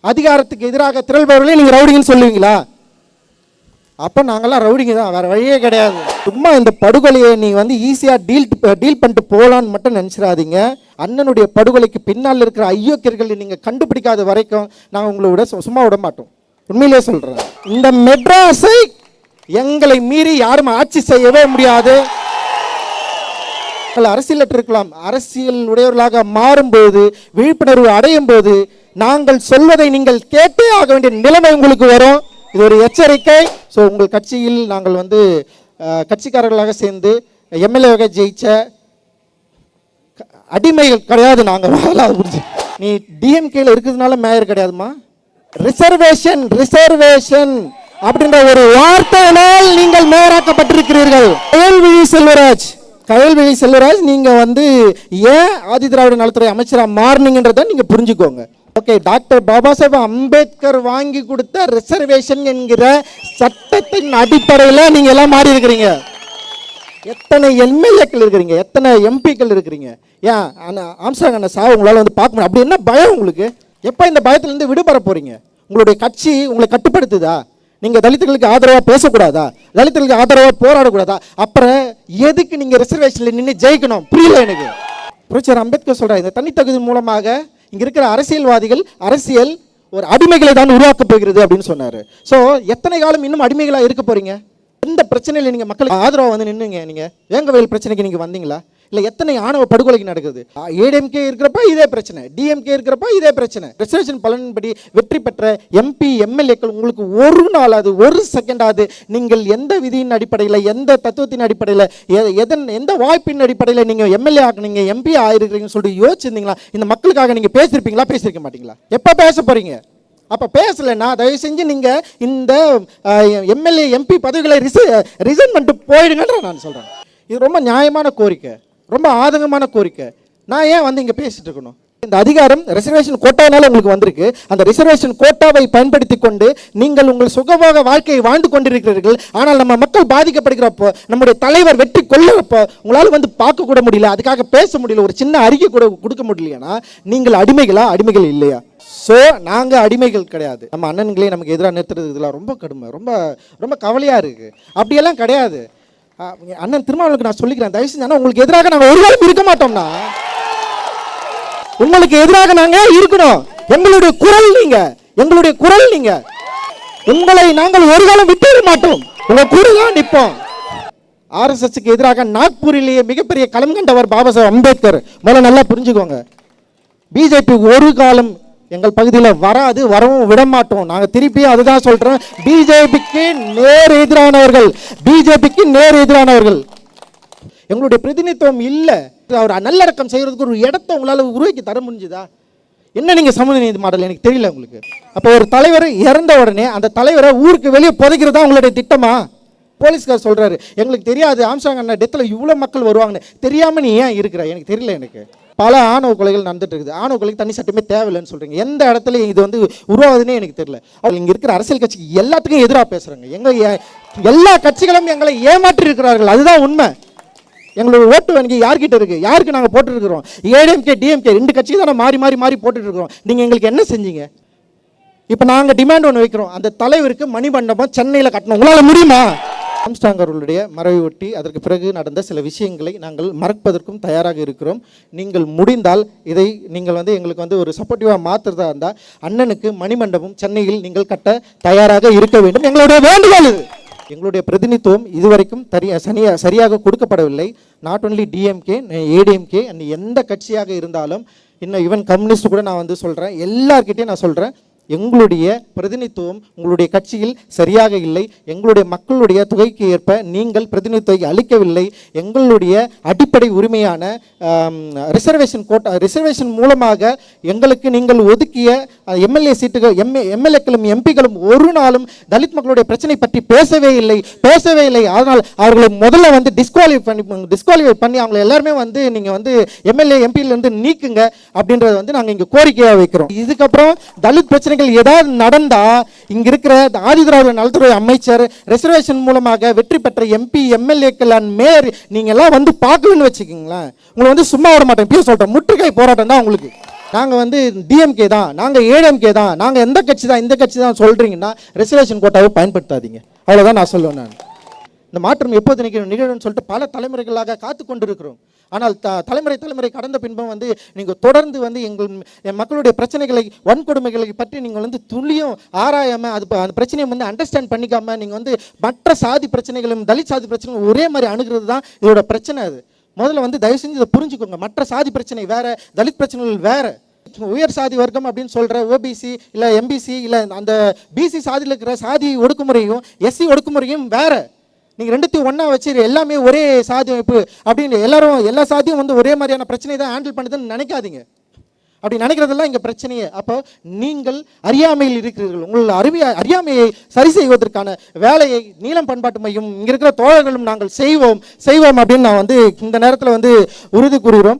அதிகாரத்துக்கு எதிராக திரள்பவர்களே நீங்க ரவுடிங்கன்னு சொல்லுவீங்களா? அப்போ நாங்கெல்லாம் ரவுடிங்க தான் வேற வழியே கிடையாது. சும்மா இந்த படுகொலையை நீங்க வந்து ஈஸியாக டீல் டீல் பண்ணிட்டு போகலான்னு மட்டும் நினச்சிடாதீங்க. அண்ணனுடைய படுகொலைக்கு பின்னால் இருக்கிற ஐயோக்கியர்களை நீங்கள் கண்டுபிடிக்காத வரைக்கும் நாங்கள் உங்களை விட சு- சும்மா விட மாட்டோம். உண்மையிலே சொல்கிறேன் இந்த மெட்ராஸை எங்களை மீறி யாரும் ஆட்சி செய்யவே முடியாது. அரசியலற்று இருக்கலாம். அரசியல் உடையவர்களாக மாறும்போது விழிப்புணர்வு அடையும் போது நாங்கள் சொல்வதை நீங்கள் கேட்டே ஆக வேண்டிய நிலைமை உங்களுக்கு வரும். இது ஒரு எச்சரிக்கை. ஸோ உங்கள் கட்சியில் நாங்கள் வந்து கட்சிக்காரர்களாக சேர்ந்து எம்எல்ஏவாக ஜெயிச்ச அடிமைகள் கிடையாது நாங்கள் முதல்ல புரிஞ்சு நீ டிஎம்கேல இருக்கிறதுனால மேயர் கிடையாதுமா? ரிசர்வேஷன் ரிசர்வேஷன் அப்படின்ற ஒரு வார்த்தையினால் நீங்கள் மேயராக்கப்பட்டிருக்கிறீர்கள். கயல்விழி செல்வராஜ். கயல்விழி செல்வராஜ் நீங்கள் வந்து ஏன் ஆதி திராவிட நலத்துறை அமைச்சராக மாறினீங்கன்றத நீங்கள் புரிஞ்சுக்கோங்க. ஓகே டாக்டர் பாபா சாஹேப் அம்பேத்கர் வாங்கி கொடுத்த ரிசர்வேஷன் என்கிற சட்டத்தின் அடிப்படையில் நீங்கள் எல்லாம் மாறி இருக்கிறீங்க. எத்தனை எம்எல்ஏக்கள் இருக்கிறீங்க? எத்தனை எம்பிக்கள் இருக்கிறீங்க? ஏன் அண்ணா ஆம்சாங் அண்ணா சார் உங்களால் வந்து பார்க்க முடியும் அப்படி என்ன பயம் உங்களுக்கு? எப்போ இந்த பயத்துலேருந்து விடுபட போகிறீங்க உங்களுடைய கட்சி உங்களை கட்டுப்படுத்துதா? நீங்கள் தலித்துகளுக்கு ஆதரவாக பேசக்கூடாதா? தலித்துகளுக்கு ஆதரவாக போராடக்கூடாதா? அப்புறம் எதுக்கு நீங்கள் ரிசர்வேஷனில் நின்று ஜெயிக்கணும்? புரியல எனக்கு. புரட்சியர் அம்பேத்கர் சொல்கிறார் இந்த தனித்தகுதி மூலமாக இங்கே இருக்கிற அரசியல்வாதிகள் அரசியல் ஒரு அடிமைகளை தான் உருவாக்கப் போகிறது அப்படின்னு சொன்னார். ஸோ எத்தனை காலம் இன்னும் அடிமைகளாக இருக்க போகிறீங்க எந்த பிரச்சனையில் நீங்கள் மக்களுக்கு ஆதரவாக வந்து நின்றுங்க நீங்கள் வேங்கவயல் பிரச்சனைக்கு நீங்கள் வந்தீங்களா? இல்லை எத்தனை ஆணவ படுகொலைக்கு நடக்குது? ஏடிஎம்கே இருக்கிறப்ப இதே பிரச்சனை டிஎம்கே இருக்கிறப்ப இதே பிரச்சனை. ரிசர்வேஷன் பலன்படி வெற்றி பெற்ற எம்பி எம்எல்ஏக்கள் உங்களுக்கு ஒரு நாளாவது ஒரு செகண்டாவது நீங்கள் எந்த விதியின் அடிப்படையில் எந்த தத்துவத்தின் அடிப்படையில் எதன் எந்த வாய்ப்பின் அடிப்படையில் நீங்கள் எம்எல்ஏ ஆக்குனீங்க எம்பி ஆயிருக்கிறீங்கன்னு சொல்லிட்டு யோசிச்சிருந்தீங்களா? இந்த மக்களுக்காக நீங்கள் பேசியிருப்பீங்களா பேசியிருக்க மாட்டீங்களா? எப்போ பேச போகிறீங்க அப்போ பேசலைன்னா தயவு செஞ்சு நீங்கள் இந்த எம்எல்ஏ எம்பி பதவிகளை ரிச ரிசைன் பண்ணிட்டு போயிடுங்கன்ற நான் சொல்கிறேன் இது ரொம்ப நியாயமான கோரிக்கை. ரொம்ப ஆதங்கமான கோரிக்கை. நான் ஏன் வந்து இங்கே பேசிட்டு இருக்கணும்? இந்த அதிகாரம் ரிசர்வேஷன் கோட்டானால உங்களுக்கு வந்திருக்கு. அந்த ரிசர்வேஷன் கோட்டாவை பயன்படுத்தி கொண்டு நீங்கள் உங்கள் சுகபோக வாழ்க்கையை வாழ்ந்து கொண்டிருக்கிறீர்கள். ஆனால் நம்ம மக்கள் பாதிக்கப்படுகிறப்போ நம்முடைய தலைவர் வெற்றி கொள்ளுறப்போ உங்களால் வந்து பார்க்க கூட முடியல. அதுக்காக பேச முடியல. ஒரு சின்ன அறிக்கை கூட கொடுக்க முடியலையானா? நீங்கள் அடிமைகளா? அடிமைகள் இல்லையா? ஸோ நாங்கள் அடிமைகள் கிடையாது. நம்ம அண்ணன்களே நமக்கு எதிராக நிறுத்துறது இதெல்லாம் ரொம்ப கடுமை. ரொம்ப ரொம்ப கவலையாக இருக்குது அப்படியெல்லாம் கிடையாது. அண்ணன் திருமாவளவுக்கு நான் சொல்லிக்கிறேன். தயவு செஞ்சு உங்களுக்கு எதிராக நாங்கள் ஒரு காலம் இருக்க மாட்டோம்னா உங்களுக்கு எதிராக நாங்கள் இருக்கணும். எங்களுடைய குரல் நீங்க. எங்களுடைய குரல் நீங்க. உங்களை நாங்கள் ஒரு காலம் விட்டுவிட மாட்டோம். உங்க கூட நிற்போம். ஆர்எஸ்எஸ்க்கு எதிராக நாக்பூரிலேயே மிகப்பெரிய களம் கண்டவர் பாபா சாஹேப் அம்பேத்கர். முதல்ல நல்லா புரிஞ்சுக்கோங்க. பிஜேபி ஒரு காலம் எங்கள் பகுதியில் வராது வரவும் விட மாட்டோம் நாங்கள் திருப்பியும் அதுதான் சொல்கிறோம் பிஜேபிக்கு நேர் எதிரானவர்கள் பிஜேபிக்கு நேர் எதிரானவர்கள். எங்களுடைய பிரதிநிதித்துவம் இல்லை. அவர் நல்லடக்கம் செய்கிறதுக்கு ஒரு இடத்த உங்களால் உருவாக்கி தர முடிஞ்சுதா? என்ன நீங்கள் சமூக நீதி மாடல்? எனக்கு தெரியல உங்களுக்கு. அப்போ ஒரு தலைவர் இறந்த உடனே அந்த தலைவரை ஊருக்கு வெளியே புதைக்கிறதா உங்களுடைய திட்டமா? போலீஸ்கார் சொல்கிறாரு எங்களுக்கு தெரியாது. ஆம்சாங் அண்ணா டெத்தில் இவ்வளோ மக்கள் வருவாங்கன்னு. தெரியாமல் நீ ஏன் இருக்கிற? எனக்கு தெரியல எனக்கு. பல ஆணவ கொலைகள் நடந்துட்டு இருக்குது ஆணவ கொலைக்கு தனி சட்டமே தேவையில்லைன்னு சொல்றீங்க. எந்த இடத்துல இது வந்து உருவாகுதுன்னே எனக்கு தெரியல. அவள் இங்க இருக்கிற அரசியல் கட்சிக்கு எல்லாத்துக்கும் எதிராக பேசுறாங்க. எங்க எல்லா கட்சிகளும் எங்களை ஏமாற்றி இருக்கிறார்கள். அதுதான் உண்மை. எங்களோட ஓட்டு வங்கி யார்கிட்ட இருக்கு? யாருக்கு நாங்கள் போட்டுருக்கிறோம்? ஏடிஎம்கே டிஎம்கே ரெண்டு கட்சிக்கு தானே மாறி மாறி மாறி போட்டுட்டு இருக்கிறோம் நீங்கள் எங்களுக்கு என்ன செஞ்சீங்க? இப்போ நாங்கள் டிமாண்ட் ஒன்று வைக்கிறோம். அந்த தலைவருக்கு மணிமண்டபம் சென்னையில் கட்டணும். உங்களால் முடியுமா? ஆம்ஸ்டாங் அவர்களுடைய மறைவை ஒட்டி அதற்கு பிறகு நடந்த சில விஷயங்களை நாங்கள் மறப்பதற்கும் தயாராக இருக்கிறோம். நீங்கள் முடிந்தால் இதை நீங்கள் வந்து எங்களுக்கு வந்து ஒரு சப்போர்ட்டிவாக மாற்றுறதா இருந்தால் அண்ணனுக்கு மணிமண்டபம் சென்னையில் நீங்கள் கட்ட தயாராக இருக்க வேண்டும். எங்களுடைய வேண்டுகோள் இது. எங்களுடைய பிரதிநிதித்துவம் இதுவரைக்கும் தரியா சனியாக சரியாக கொடுக்கப்படவில்லை. Not only DMK ADMK and எந்த கட்சியாக இருந்தாலும் இன்னும் ஈவன் கம்யூனிஸ்ட் கூட நான் வந்து சொல்கிறேன் எல்லார்கிட்டையும் நான் சொல்கிறேன் எங்களுடைய பிரதிநிதித்துவம் உங்களுடைய கட்சியில் சரியாக இல்லை எங்களுடைய மக்களுடைய தொகைக்கு ஏற்ப நீங்கள் பிரதிநிதித்துவை அளிக்கவில்லை எங்களுடைய அடிப்படை உரிமையான ரிசர்வேஷன் கோட்டா ரிசர்வேஷன் மூலமாக எங்களுக்கு நீங்கள் ஒதுக்கிய எம்எல்ஏ சீட்டுகள் எம்ஏ எம்எல்ஏக்களும் எம்பிக்களும் ஒரு நாளும் தலித் மக்களுடைய பிரச்சனை பற்றி பேசவே இல்லை பேசவே இல்லை. அதனால் அவர்களை முதல்ல வந்து டிஸ்குவாலிஃபை பண்ணி டிஸ்குவாலிஃபை பண்ணி அவங்களை எல்லாருமே வந்து நீங்கள் வந்து எம்எல்ஏ எம்பியிலேருந்து நீக்குங்க அப்படின்றத வந்து நாங்கள் இங்கே கோரிக்கையாக வைக்கிறோம். இதுக்கப்புறம் தலித் பிரச்சனை பிரச்சனைகள் ஏதாவது நடந்தால் இங்கே இருக்கிற ஆதிதிராவிட நலத்துறை அமைச்சர் ரிசர்வேஷன் மூலமாக வெற்றி பெற்ற எம்பி எம்எல்ஏக்கள் அண்ட் மேயர் நீங்கள்லாம் வந்து பார்க்கலன்னு வச்சுக்கோங்களேன். உங்களை வந்து சும்மா விட மாட்டேன். இப்பயே சொல்கிறேன் முற்றுகை போராட்டம் தான் உங்களுக்கு. நாங்கள் வந்து டிஎம்கே தான். நாங்கள் ஏடிஎம்கே தான். நாங்கள் எந்த கட்சி தான் இந்த கட்சி தான் சொல்கிறீங்கன்னா ரிசர்வேஷன் கோட்டாவை பயன்படுத்தாதீங்க. அவ்வளோதான் நான் சொல்லுவேன் நான். இந்த மாற்றம் எப்போது நிகழும்? நிகழும்னு சொல்லிட்டு பல தலைமுறைகளாக காத்து கொண்டிருக்கிறோம் ஆனால் த தலைமுறை தலைமுறை கடந்த பின்பும் வந்து நீங்கள் தொடர்ந்து வந்து எங்கள் என் மக்களுடைய பிரச்சனைகளை வன்கொடுமைகளை பற்றி நீங்கள் வந்து துளியும் ஆராயாமல் அது அந்த பிரச்சனையை வந்து அண்டர்ஸ்டாண்ட் பண்ணிக்காமல் நீங்கள் வந்து மற்ற சாதி பிரச்சனைகளும் தலித் சாதி பிரச்சனைகளும் ஒரே மாதிரி அணுகிறது தான் இதோட பிரச்சனை அது. முதல்ல வந்து தயவு செஞ்சு இதை புரிஞ்சுக்கோங்க. மற்ற சாதி பிரச்சனை வேறு தலித் பிரச்சனைகள் வேறு. உயர் சாதி வர்க்கம் அப்படின்னு சொல்கிற ஓபிசி இல்லை எம்பிசி இல்லை அந்த பிசி சாதியில் இருக்கிற சாதி ஒடுக்குமுறையும் எஸ்சி ஒடுக்குமுறையும் வேறு. நீங்கள் ரெண்டுத்தையும் ஒன்றா வச்சு எல்லாமே ஒரே சாதி அமைப்பு அப்படின்னு எல்லாரும் எல்லா சாதியும் வந்து ஒரே மாதிரியான பிரச்சனை தான் ஹேண்டில் பண்ணுதுன்னு நினைக்காதீங்க. அப்படி நினைக்கிறதெல்லாம் இங்கே பிரச்சனையே. அப்போ நீங்கள் அறியாமையில் இருக்கிறீர்கள். உங்கள் அறிவிய அறியாமையை சரி செய்வதற்கான வேலையை நீளம் பண்பாட்டு மையம் இங்கே இருக்கிற தோழர்களும் நாங்கள் செய்வோம் செய்வோம் அப்படின்னு நான் வந்து இந்த நேரத்தில் வந்து உறுதி கூறுகிறோம்.